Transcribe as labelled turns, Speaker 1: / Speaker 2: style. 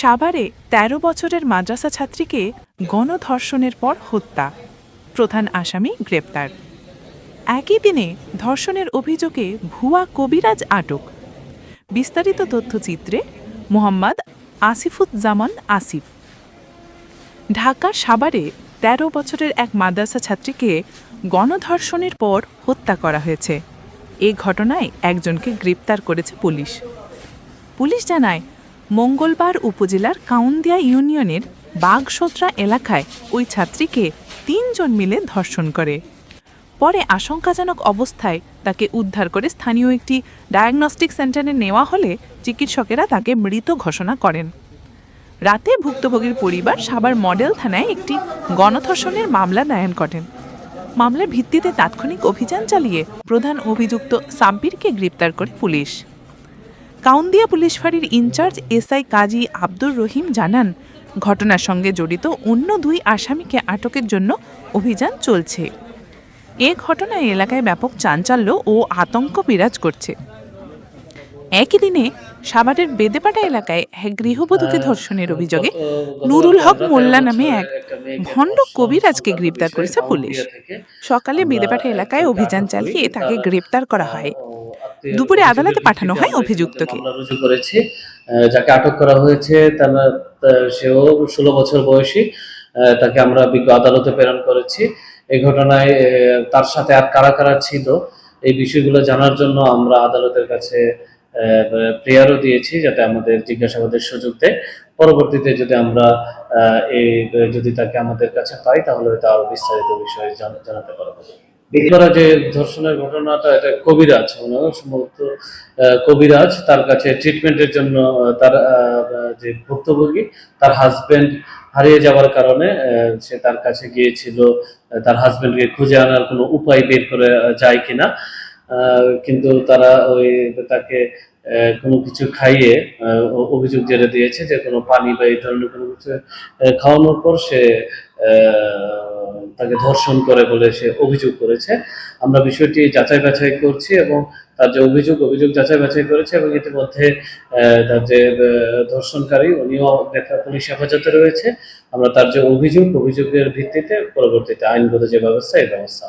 Speaker 1: সাভারে ১৩ বছরের মাদ্রাসা ছাত্রীকে গণধর্ষণের পর হত্যা। প্রধান আসামি গ্রেপ্তার। একই দিনে ধর্ষণের অভিযোগে ভুয়া কবিরাজ আটক। বিস্তারিত তথ্যচিত্রে মোহাম্মদ আসিফুজ্জামান আসিফ। ঢাকা সাভারে ১৩ বছরের এক মাদ্রাসা ছাত্রীকে গণধর্ষণের পর হত্যা করা হয়েছে। এ ঘটনায় একজনকে গ্রেপ্তার করেছে পুলিশ। পুলিশ জানায় মঙ্গলবার উপজেলার কাউন্দিয়া ইউনিয়নের বাগসোত্রা এলাকায় ওই ছাত্রীকে তিনজন মিলে ধর্ষণ করে। পরে আশঙ্কাজনক অবস্থায় তাকে উদ্ধার করে স্থানীয় একটি ডায়াগনস্টিক সেন্টারে নেওয়া হলে চিকিৎসকেরা তাকে মৃত ঘোষণা করেন। রাতে ভুক্তভোগীর পরিবার সাবার মডেল থানায় একটি গণধর্ষণের মামলা দায়ের করেন। মামলার ভিত্তিতে তাৎক্ষণিক অভিযান চালিয়ে প্রধান অভিযুক্ত সাব্বিরকে গ্রেপ্তার করে পুলিশ। কাউন্দিয়া পুলিশ ফাঁড়ির ইনচার্জ এসআই কাজী আব্দুর রহিম জানান ঘটনার সঙ্গে জড়িত অন্য দুই আসামিকে আটকের জন্য অভিযান চলছে। এ ঘটনায় এলাকায় ব্যাপক চাঞ্চল্য ও আতঙ্ক বিরাজ করছে। একই দিনে সাভারের বেদেপাটা এলাকায় এক গৃহবধূকে ধর্ষণের অভিযোগে নুরুল হক মোল্লা নামে এক ভণ্ড কবিরাজকে গ্রেপ্তার করেছে পুলিশ। সকালে বেদেপাটা এলাকায় অভিযান চালিয়ে তাকে গ্রেপ্তার করা হয়। দুপুরে আদালতে পাঠানো হয় অভিযুক্তকে।
Speaker 2: রুজু করেছি যাকে আটক করা হয়েছে তার সেও ষোলো বছর বয়সী তাকে আমরা বিজ্ঞ আদালতে প্রেরণ করেছি। এই ঘটনায় তার সাথে আর কারা কারা ছিল এই বিষয়গুলো জানার জন্য আমরা আদালতের কাছে প্রেয়ারও দিয়েছি যাতে আমাদের জিজ্ঞাসাবাদের সুযোগ দেয়। পরবর্তীতে যদি আমরা আহ, এই যদি তাকে আমাদের কাছে পাই তাহলে হয়তো আরও বিস্তারিত বিষয়ে জান- জানাতে পারব। এছাড়া যে ধর্ষণের ঘটনাটা, এটা কবিরাজ সম্ভবত কবিরাজ তার কাছে ট্রিটমেন্টের জন্য তার যে ভুক্তভোগী, তার হাজবেন্ড হারিয়ে যাওয়ার কারণে সে তার কাছে গিয়েছিল তার হাজবেন্ডকে খুঁজে আনার কোনো উপায় বের করে যায় কিনা। কিন্তু তারা ওই তাকে কোনো কিছু খাইয়ে অভিযোগ জেরে দিয়েছে যে কোনো পানি বা এই ধরনের কোনো কিছু খাওয়ানোর পর সে তাকে ধর্ষণ করে বলে সে অভিযোগ করেছে আমরা বিষয়টি যাচাই বাছাই করছি এবং তার যে অভিযোগ অভিযোগ যাচাই বাছাই করেছে এবং ইতিমধ্যে তার যে ধর্ষণকারী উনিও পুলিশ হেফাজতে রয়েছে আমরা তার যে অভিযোগ, অভিযোগের ভিত্তিতে পরবর্তীতে আইনগত যে ব্যবস্থা, এই ব্যবস্থা।